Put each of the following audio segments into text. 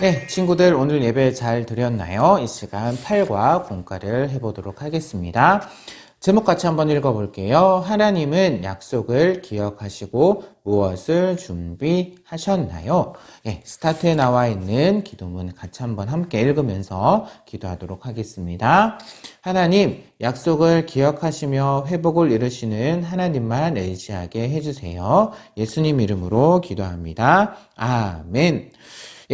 네, 친구들 오늘 예배 잘 드렸나요? 이 시간 8과 공과를 해보도록 하겠습니다. 제목 같이 한번 읽어볼게요. 하나님은 약속을 기억하시고 무엇을 준비하셨나요? 네, 스타트에 나와 있는 기도문 같이 한번 함께 읽으면서 기도하도록 하겠습니다. 하나님, 약속을 기억하시며 회복을 이루시는 하나님만 의지하게 해주세요. 예수님 이름으로 기도합니다. 아멘.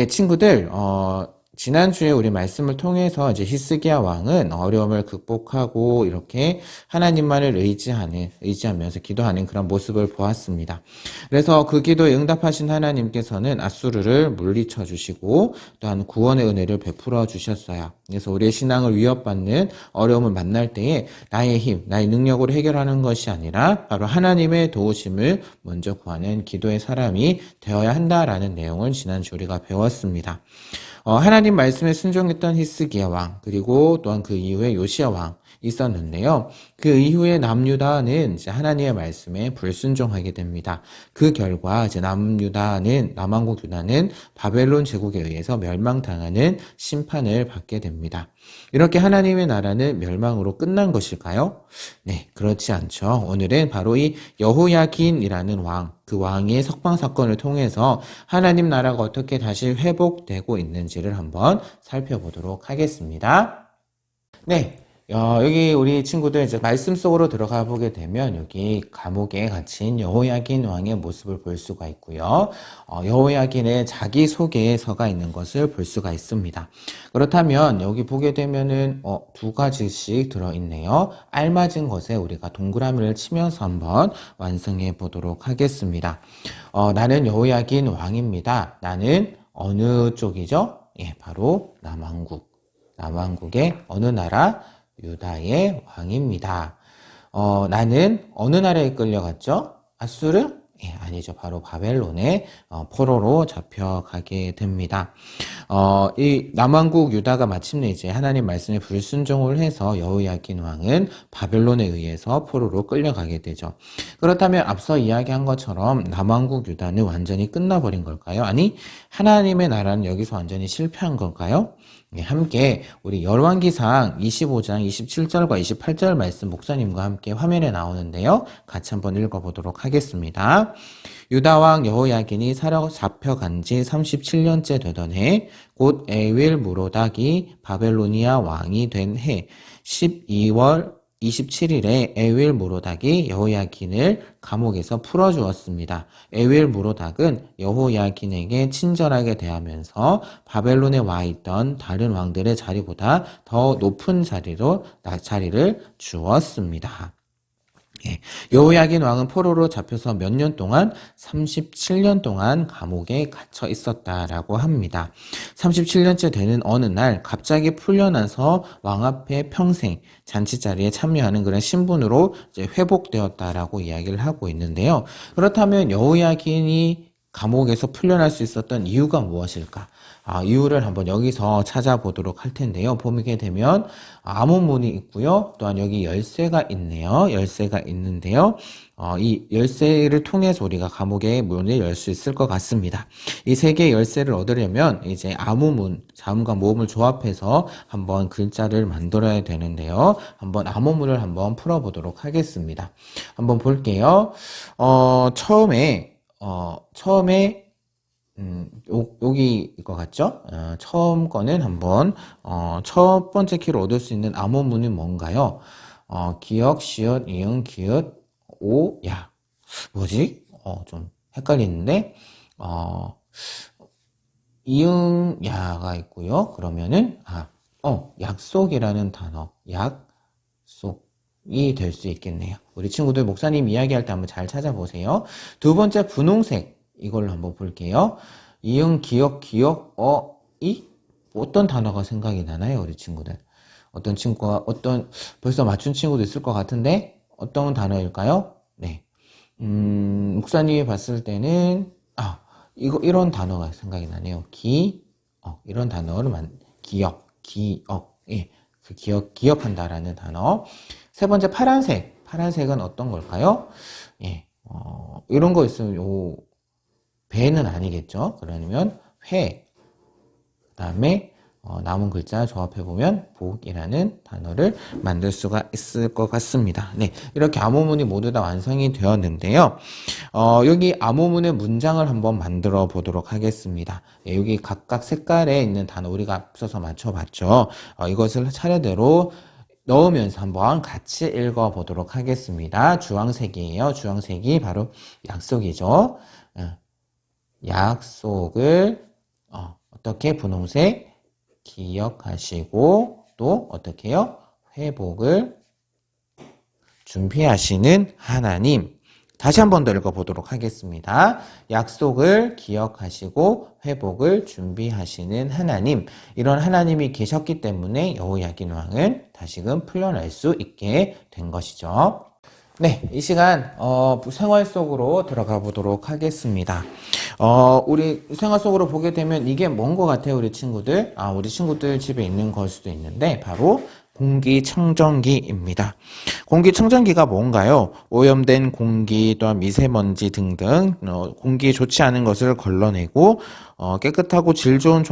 예, 친구들, 어, 지난주에 우리 말씀을 통해서 이제 히스기야 왕은 어려움을 극복하고 이렇게 하나님만을 의지하는, 의지하면서 기도하는 그런 모습을 보았습니다. 그래서 그 기도에 응답하신 하나님께서는 아수르를 물리쳐 주시고 또한 구원의 은혜를 베풀어 주셨어요. 그래서 우리의 신앙을 위협받는 어려움을 만날 때에 나의 힘, 나의 능력으로 해결하는 것이 아니라 바로 하나님의 도우심을 먼저 구하는 기도의 사람이 되어야 한다라는 내용을 지난주 우리가 배웠습니다. 어, 하나님 말씀에 순종했던 히스기야 왕, 그리고 또한 그 이후에 요시야 왕 있었는데요. 그 이후에 남유다는 이제 하나님의 말씀에 불순종하게 됩니다. 그 결과 이제 남유다는 남왕국 유다는 바벨론 제국에 의해서 멸망당하는 심판을 받게 됩니다. 이렇게 하나님의 나라는 멸망으로 끝난 것일까요? 네, 그렇지 않죠. 오늘은 바로 이 여호야긴이라는 왕, 그 왕의 석방 사건을 통해서 하나님 나라가 어떻게 다시 회복되고 있는지를 한번 살펴보도록 하겠습니다. 네. 어, 여기 우리 친구들 이제 말씀 속으로 들어가 보게 되면 여기 감옥에 갇힌 여호야긴 왕의 모습을 볼 수가 있고요. 어, 여호야긴의 자기 소개서가 있는 것을 볼 수가 있습니다. 그렇다면 여기 보게 되면은 어, 두 가지씩 들어 있네요. 알맞은 것에 우리가 동그라미를 치면서 한번 완성해 보도록 하겠습니다. 어, 나는 여호야긴 왕입니다. 나는 어느 쪽이죠? 예, 바로 남왕국. 남왕국의 어느 나라? 유다의 왕입니다. 어, 나는 어느 나라에 끌려갔죠? 아수르? 예, 아니죠. 바로 바벨론의 어, 포로로 잡혀가게 됩니다. 어, 이 남왕국 유다가 마침내 이제 하나님 말씀에 불순종을 해서 여호야긴 왕은 바벨론에 의해서 포로로 끌려가게 되죠. 그렇다면 앞서 이야기한 것처럼 남왕국 유다는 완전히 끝나버린 걸까요? 아니, 하나님의 나라는 여기서 완전히 실패한 걸까요? 네, 함께 우리 열왕기상 25장 27절과 28절 말씀 목사님과 함께 화면에 나오는데요. 같이 한번 읽어보도록 하겠습니다. 유다왕 여호야긴이 사로잡혀간 지 37년째 되던 해, 곧 에윌 무로닥이 바벨로니아 왕이 된 해, 12월 27일에 에윌 무로닥이 여호야긴을 감옥에서 풀어주었습니다. 에윌 무로닥은 여호야긴에게 친절하게 대하면서 바벨론에 와 있던 다른 왕들의 자리보다 더 높은 자리로 자리를 주었습니다. 예. 여호야긴 왕은 포로로 잡혀서 몇 년 동안 37년 동안 감옥에 갇혀 있었다라고 합니다. 37년째 되는 어느 날 갑자기 풀려나서 왕 앞에 평생 잔치 자리에 참여하는 그런 신분으로 이제 회복되었다라고 이야기를 하고 있는데요. 그렇다면 여호야긴이 감옥에서 풀려날 수 있었던 이유가 무엇일까? 아, 이유를 한번 여기서 찾아보도록 할 텐데요. 보게 되면 아무문이 있고요. 또한 여기 열쇠가 있네요. 열쇠가 있는데요. 어, 이 열쇠를 통해서 우리가 감옥의 문을 열 수 있을 것 같습니다. 이 세 개의 열쇠를 얻으려면 이제 아무문, 자음과 모음을 조합해서 한번 글자를 만들어야 되는데요. 한번 아무문을 한번 풀어보도록 하겠습니다. 한번 볼게요. 어, 처음에, 어, 처음에 음, 요, 여기 이거 같죠? 어, 처음 거는 한번 어, 첫 번째 키로 얻을 수 있는 암호문은 뭔가요? 어, 기억, 시옷, 이응, 기읒, 오, 야. 뭐지? 어, 좀 헷갈리는데 어, 이응, 야가 있고요. 그러면은 아, 어, 약속이라는 단어, 약속 이 될 수 있겠네요. 우리 친구들 목사님 이야기할 때 한번 잘 찾아보세요. 두 번째 분홍색 이걸로 한번 볼게요. 이응, 기억, 기억, 어, 이? 어떤 단어가 생각이 나나요, 우리 친구들? 어떤 친구가, 어떤, 벌써 맞춘 친구도 있을 것 같은데, 어떤 단어일까요? 네. 음, 목사님이 봤을 때는, 아, 이거, 이런 단어가 생각이 나네요. 기, 어, 이런 단어를 만, 기억, 기억, 예. 그 기억, 기억한다라는 단어. 세 번째, 파란색. 파란색은 어떤 걸까요? 예. 어, 이런 거 있으면 요, 배는 아니겠죠. 그러면 회, 다음에 어, 남은 글자 조합해 보면 복이라는 단어를 만들 수가 있을 것 같습니다. 네, 이렇게 암호문이 모두 다 완성이 되었는데요. 어, 여기 암호문의 문장을 한번 만들어 보도록 하겠습니다. 예, 여기 각각 색깔에 있는 단어 우리가 앞서서 맞춰봤죠. 어, 이것을 차례대로 넣으면서 한번 같이 읽어 보도록 하겠습니다. 주황색이에요. 주황색이 바로 약속이죠. 어, 약속을 어, 어떻게 분홍색 기억하시고 또 어떻게 해요? 회복을 준비하시는 하나님. 다시 한 번 더 읽어보도록 하겠습니다. 약속을 기억하시고 회복을 준비하시는 하나님. 이런 하나님이 계셨기 때문에 여호야긴 왕은 다시금 풀려날 수 있게 된 것이죠. 네, 이 시간 어, 생활 속으로 들어가 보도록 하겠습니다. 어, 우리 생활 속으로 보게 되면 이게 뭔 것 같아요, 우리 친구들? 아, 우리 친구들 집에 있는 걸 수도 있는데 바로 공기청정기입니다. 공기청정기가 뭔가요? 오염된 공기 또한 미세먼지 등등 어, 공기 좋지 않은 것을 걸러내고 어, 깨끗하고 질 좋은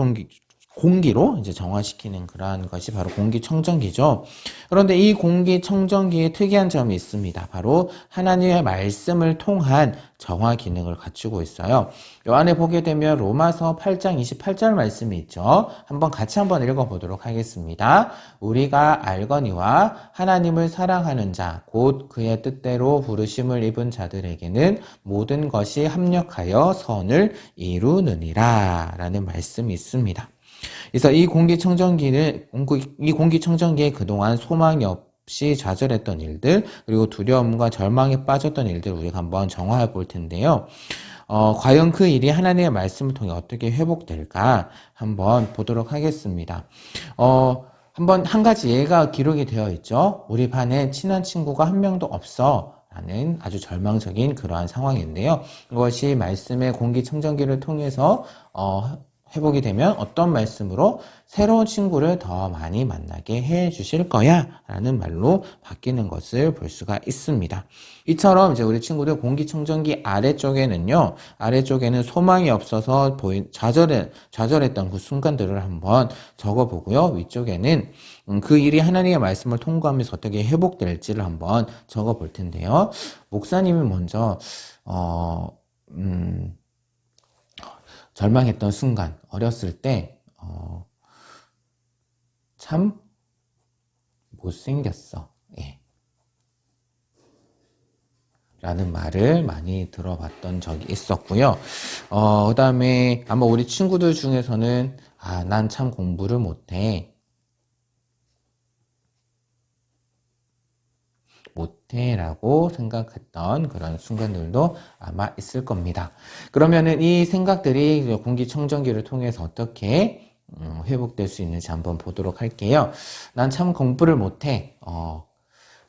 공기, 공기로 이제 정화시키는 그러한 것이 바로 공기청정기죠. 그런데 이 공기청정기에 특이한 점이 있습니다. 바로 하나님의 말씀을 통한 정화 기능을 갖추고 있어요. 요 안에 보게 되면 로마서 8장 28절 말씀이 있죠. 한번 같이 한번 읽어보도록 하겠습니다. 우리가 알거니와 하나님을 사랑하는 자, 곧 그의 뜻대로 부르심을 입은 자들에게는 모든 것이 합력하여 선을 이루느니라. 라는 말씀이 있습니다. 그래서 이 공기청정기는 이 공기청정기에 그동안 소망이 없이 좌절했던 일들 그리고 두려움과 절망에 빠졌던 일들 우리가 한번 정화해 볼 텐데요. 어, 과연 그 일이 하나님의 말씀을 통해 어떻게 회복될까 한번 보도록 하겠습니다. 어, 한번 한 가지 예가 기록이 되어 있죠. 우리 반에 친한 친구가 한 명도 없어. 라는 아주 절망적인 그러한 상황인데요. 이것이 말씀의 공기청정기를 통해서 어, 회복이 되면 어떤 말씀으로 새로운 친구를 더 많이 만나게 해 주실 거야 라는 말로 바뀌는 것을 볼 수가 있습니다. 이처럼 이제 우리 친구들 공기청정기 아래쪽에는요, 아래쪽에는 소망이 없어서 보인, 좌절해, 좌절했던 그 순간들을 한번 적어 보고요, 위쪽에는 음, 그 일이 하나님의 말씀을 통과하면서 어떻게 회복될지를 한번 적어 볼 텐데요. 목사님이 먼저, 어, 음, 절망했던 순간, 어렸을 때, 어, 참 못생겼어. 예. 라는 말을 많이 들어봤던 적이 있었고요. 어, 그 다음에 아마 우리 친구들 중에서는, 아, 난 참 공부를 못해. 못해라고 생각했던 그런 순간들도 아마 있을 겁니다. 그러면은 이 생각들이 공기청정기를 통해서 어떻게 음, 회복될 수 있는지 한번 보도록 할게요. 난 참 공부를 못해. 어,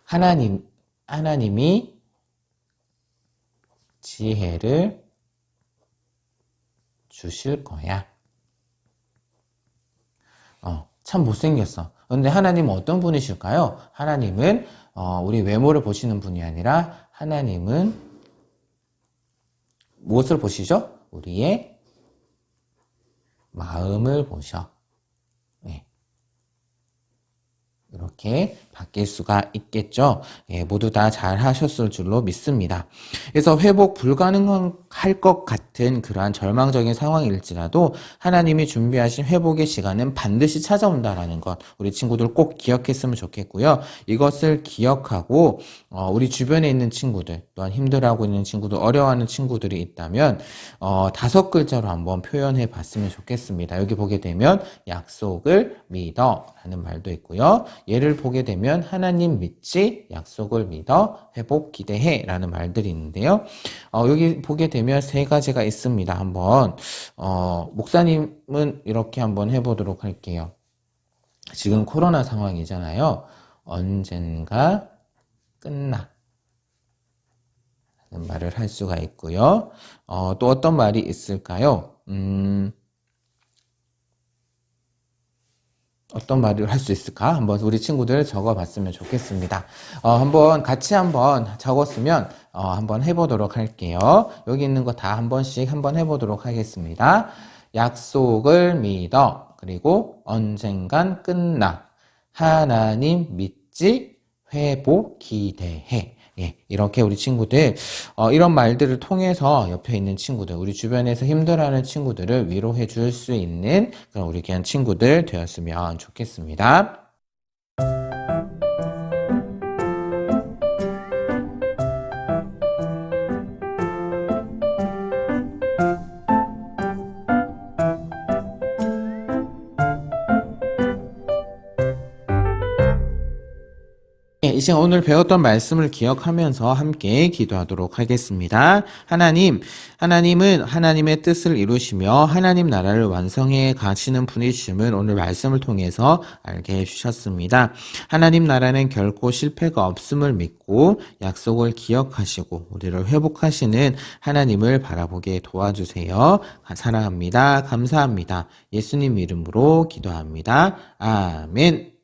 하나님, 하나님이 지혜를 주실 거야. 어, 참 못생겼어. 근데 하나님은 어떤 분이실까요? 하나님은 어, 우리 외모를 보시는 분이 아니라 하나님은 무엇을 보시죠? 우리의 마음을 보셔. 네. 이렇게 바뀔 수가 있겠죠. 예, 모두 다 잘 하셨을 줄로 믿습니다. 그래서 회복 불가능 할 것 같은 그러한 절망적인 상황일지라도 하나님이 준비하신 회복의 시간은 반드시 찾아온다라는 것 우리 친구들 꼭 기억했으면 좋겠고요. 이것을 기억하고 어, 우리 주변에 있는 친구들 또한 힘들어하고 있는 친구들 어려워하는 친구들이 있다면 어, 다섯 글자로 한번 표현해 봤으면 좋겠습니다. 여기 보게 되면 약속을 믿어라는 말도 있고요. 예를 보게 되면 하나님 믿지, 약속을 믿어, 회복 기대해 라는 말들이 있는데요. 어, 여기 보게 되면 세 가지가 있습니다. 한번, 어, 목사님은 이렇게 한번 해보도록 할게요. 지금 코로나 상황이잖아요. 언젠가 끝나. 말을 할 수가 있고요. 어, 또 어떤 말이 있을까요? 음, 어떤 말을 할 수 있을까? 한번 우리 친구들 적어봤으면 좋겠습니다. 어, 한번 같이 한번 적었으면 어, 한번 해보도록 할게요. 여기 있는 거 다 한 번씩 한번 해보도록 하겠습니다. 약속을 믿어. 그리고 언젠간 끝나. 하나님 믿지, 회복, 기대해. 예, 이렇게 우리 친구들, 어, 이런 말들을 통해서 옆에 있는 친구들, 우리 주변에서 힘들어하는 친구들을 위로해 줄 수 있는 그런 우리 귀한 친구들 되었으면 좋겠습니다. 이 시간 오늘 배웠던 말씀을 기억하면서 함께 기도하도록 하겠습니다. 하나님, 하나님은 하나님의 뜻을 이루시며 하나님 나라를 완성해 가시는 분이심을 오늘 말씀을 통해서 알게 해주셨습니다. 하나님 나라는 결코 실패가 없음을 믿고 약속을 기억하시고 우리를 회복하시는 하나님을 바라보게 도와주세요. 사랑합니다. 감사합니다. 예수님 이름으로 기도합니다. 아멘.